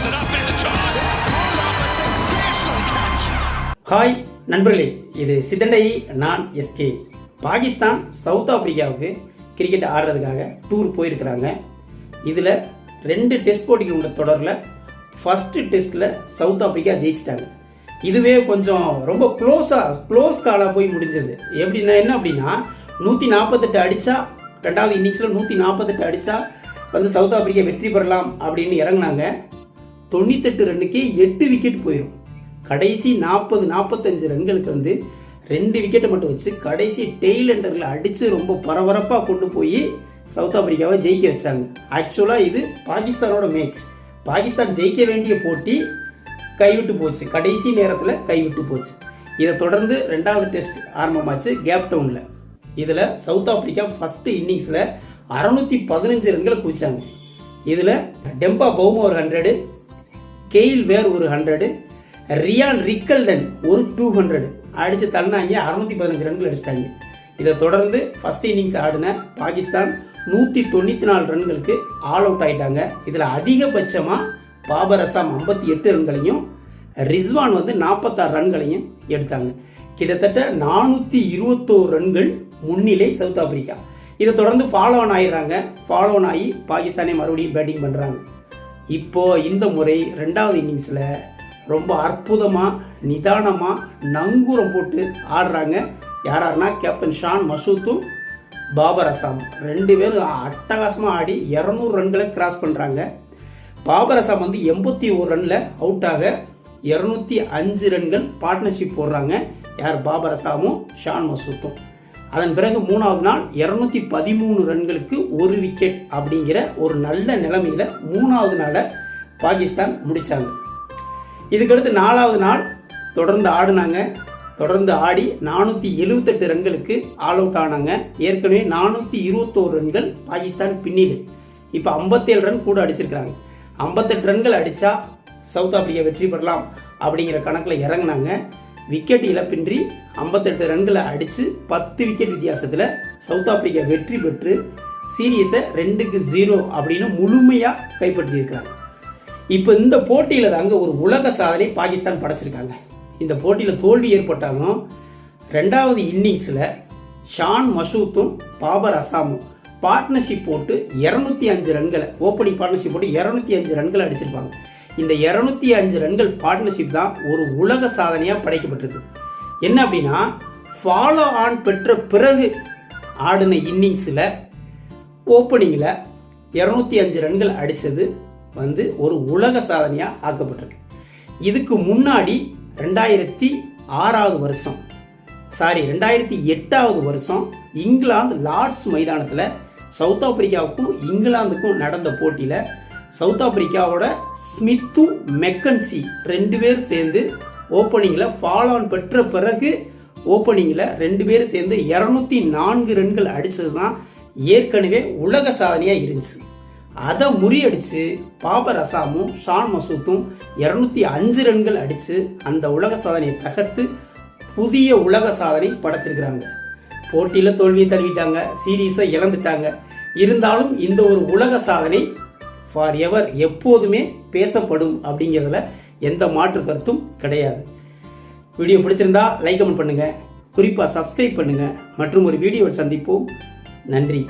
picks it up in the charge. Hi நண்பர்களே இது சிதண்டை நான் எஸ்கே பாகிஸ்தான் சவுத் ஆப்பிரிக்காவுக்கு கிரிக்கெட் ஆடுறதுக்காக டூர் போயிருக்கிறாங்க. இதில் ரெண்டு டெஸ்ட் போட்டிக்கு உள்ள தொடரில். ஃபஸ்ட்டு டெஸ்ட்டில் சவுத் ஆப்பிரிக்கா ஜெயிச்சிட்டாங்க. இதுவே கொஞ்சம் ரொம்ப க்ளோஸாக க்ளோஸ் காலாக போய் முடிஞ்சது. எப்படின்னா என்ன அப்படின்னா நூற்றி நாற்பத்தெட்டு அடித்தா ரெண்டாவது இன்னிங்ஸில் நூற்றி நாற்பத்தெட்டு அடித்தா வந்து சவுத் ஆப்பிரிக்கா வெற்றி பெறலாம் அப்படின்னு இறங்கினாங்க. தொண்ணூத்தெட்டு ரன்னுக்கே எட்டு விக்கெட் போயிடும் கடைசி நாற்பது நாற்பத்தஞ்சு ரன்களுக்கு வந்து ரெண்டு விக்கெட்டை மட்டும் வச்சு கடைசி டெய்ல் எண்டரில் அடித்து ரொம்ப பரபரப்பாக கொண்டு போய் சவுத் ஆப்பிரிக்காவை ஜெயிக்க வச்சாங்க. ஆக்சுவலாக இது பாகிஸ்தானோட மேட்ச் பாகிஸ்தான் ஜெயிக்க வேண்டிய போட்டி கைவிட்டு போச்சு. கடைசி நேரத்தில் கைவிட்டு போச்சு. இதை தொடர்ந்து ரெண்டாவது டெஸ்ட் ஆரம்பமாச்சு கேப் டவுனில் இதில் சவுத் ஆப்பிரிக்கா ஃபஸ்ட்டு இன்னிங்ஸில் அறநூற்றி பதினஞ்சு ரன்களை குவிச்சாங்க. இதில் டெம்பா பௌமோ ஒரு ஹண்ட்ரடு கெயில் வேர் ஒரு ஹண்ட்ரடு ரியான் ரிக்கல்டன் ஒரு டூ ஹண்ட்ரட் அடித்து தள்ளினாங்க அறநூற்றி பதினஞ்சு ரன்கள் அடிச்சிட்டாங்க. இதை தொடர்ந்து ஃபர்ஸ்ட் இன்னிங்ஸ் ஆடின பாகிஸ்தான் நூற்றி தொண்ணூற்றி நாலு ரன்களுக்கு ஆல் அவுட் ஆயிட்டாங்க. இதில் அதிகபட்சமாக பாபர் அசாம் ஐம்பத்தி எட்டு ரன்களையும் ரிஸ்வான் வந்து நாற்பத்தாறு ரன்களையும் எடுத்தாங்க. கிட்டத்தட்ட நானூற்றி இருபத்தோரு ரன்கள் முன்னிலை சவுத் ஆப்பிரிக்கா. இதை தொடர்ந்து ஃபாலோ ஆன் ஆயிடுறாங்க. ஃபாலோ ஆன் ஆகி பாகிஸ்தானே மறுபடியும் பேட்டிங் பண்ணுறாங்க இப்போ இந்த முறை ரெண்டாவது இன்னிங்ஸில் ரொம்ப அற்புதமாக நிதானமாக நங்கூரம் போட்டு ஆடுறாங்க. யார் கேப்டன் ஷான் மசூத்தும் பாபர் அசாம். ரெண்டு பேரும் அட்டகாசமாக ஆடி இரநூறு ரன்களை கிராஸ் பண்ணுறாங்க பாபர் அசாம் வந்து எண்பத்தி ஒரு ரனில் அவுட் ஆக இரநூத்தி அஞ்சு ரன்கள் பார்ட்னர்ஷிப் போடுறாங்க. யார்? பாபர் அசாமும் ஷான் மசூத்தும். அதன் பிறகு மூணாவது நாள் இரநூத்தி பதிமூணு ரன்களுக்கு ஒரு விக்கெட் அப்படிங்கிற ஒரு நல்ல நிலைமையில் மூணாவது நாளை பாகிஸ்தான் முடித்தாங்க இதுக்கடுத்து நாலாவது நாள் தொடர்ந்து ஆடினாங்க. தொடர்ந்து ஆடி நானூற்றி எழுவத்தெட்டு ரன்களுக்கு ஆல் அவுட் ஆனாங்க. ஏற்கனவே நானூற்றி இருபத்தோரு ரன்கள் பாகிஸ்தான் பின்னிடு இப்போ ஐம்பத்தேழு ரன் கூட அடிச்சிருக்கிறாங்க. ஐம்பத்தெட்டு ரன்கள் அடித்தா சவுத் ஆப்பிரிக்கா வெற்றி பெறலாம் அப்படிங்கிற கணக்கில் இறங்குனாங்க. விக்கெட் இழப்பின்றி ஐம்பத்தெட்டு ரன்களை அடித்து பத்து விக்கெட் வித்தியாசத்தில் சவுத் ஆப்பிரிக்கா வெற்றி பெற்று சீரியஸை ரெண்டுக்கு ஜீரோ அப்படின்னு முழுமையாக கைப்பற்றியிருக்கிறாங்க. இப்போ இந்த போட்டியில் தாங்க ஒரு உலக சாதனை பாகிஸ்தான் படைச்சிருக்காங்க. இந்த போட்டியில் தோல்வி ஏற்பட்டாலும் ரெண்டாவது இன்னிங்ஸில் ஷான் மசூத்தும் பாபர் அசாமும் பார்ட்னர்ஷிப் போட்டு இரநூத்தி அஞ்சு ரன்களை ஓப்பனிங் பார்ட்னர்ஷிப் போட்டு இரநூத்தி அஞ்சு ரன்களை அடிச்சிருப்பாங்க. இந்த இரநூத்தி அஞ்சு ரன்கள் பார்ட்னர்ஷிப் தான் ஒரு உலக சாதனையாக படைக்கப்பட்டிருக்கு. என்ன அப்படின்னா ஃபாலோ ஆன் பெற்ற பிறகு ஆடின இன்னிங்ஸில் ஓப்பனிங்கில் இரநூத்தி அஞ்சு ரன்கள் அடித்தது வந்து ஒரு உலக சாதனையாக ஆக்கப்பட்டிருக்கு. இதுக்கு முன்னாடி ரெண்டாயிரத்தி ஆறாவது வருஷம் சாரி ரெண்டாயிரத்தி எட்டாவது வருஷம் இங்கிலாந்து லார்ட்ஸ் மைதானத்தில் சவுத் ஆப்பிரிக்காவுக்கும் இங்கிலாந்துக்கும் நடந்த போட்டியில் சவுத் ஆப்பிரிக்காவோட ஸ்மித்து மெக்கன்சி ரெண்டு பேர் சேர்ந்து ஓப்பனிங்கில் ஃபாலோ ஆன் பெற்ற பிறகு ஓப்பனிங்கில் ரெண்டு பேர் சேர்ந்து இரநூத்தி நான்கு ரன்கள் அடித்தது தான் ஏற்கனவே உலக சாதனையாக இருந்துச்சு. அதை முறியடித்து பாபர் அசாமும் ஷான் மசூத்தும் இரநூத்தி அஞ்சு ரன்கள் அடித்து அந்த உலக சாதனையை தகர்த்து புதிய உலக சாதனை படைச்சிருக்கிறாங்க. போட்டியில் தோல்வியை தழுவிட்டாங்க சீரீஸை இழந்துட்டாங்க. இருந்தாலும் இந்த ஒரு உலக சாதனை ஃபார் எவர் எப்போதுமே பேசப்படும் அப்படிங்கிறதுல எந்த மாற்று கருத்தும் கிடையாது. வீடியோ பிடிச்சிருந்தா லைக் கமெண்ட் பண்ணுங்கள் குறிப்பாக சப்ஸ்கிரைப் பண்ணுங்கள் மற்றும் ஒரு வீடியோவில் சந்திப்போம். நன்றி.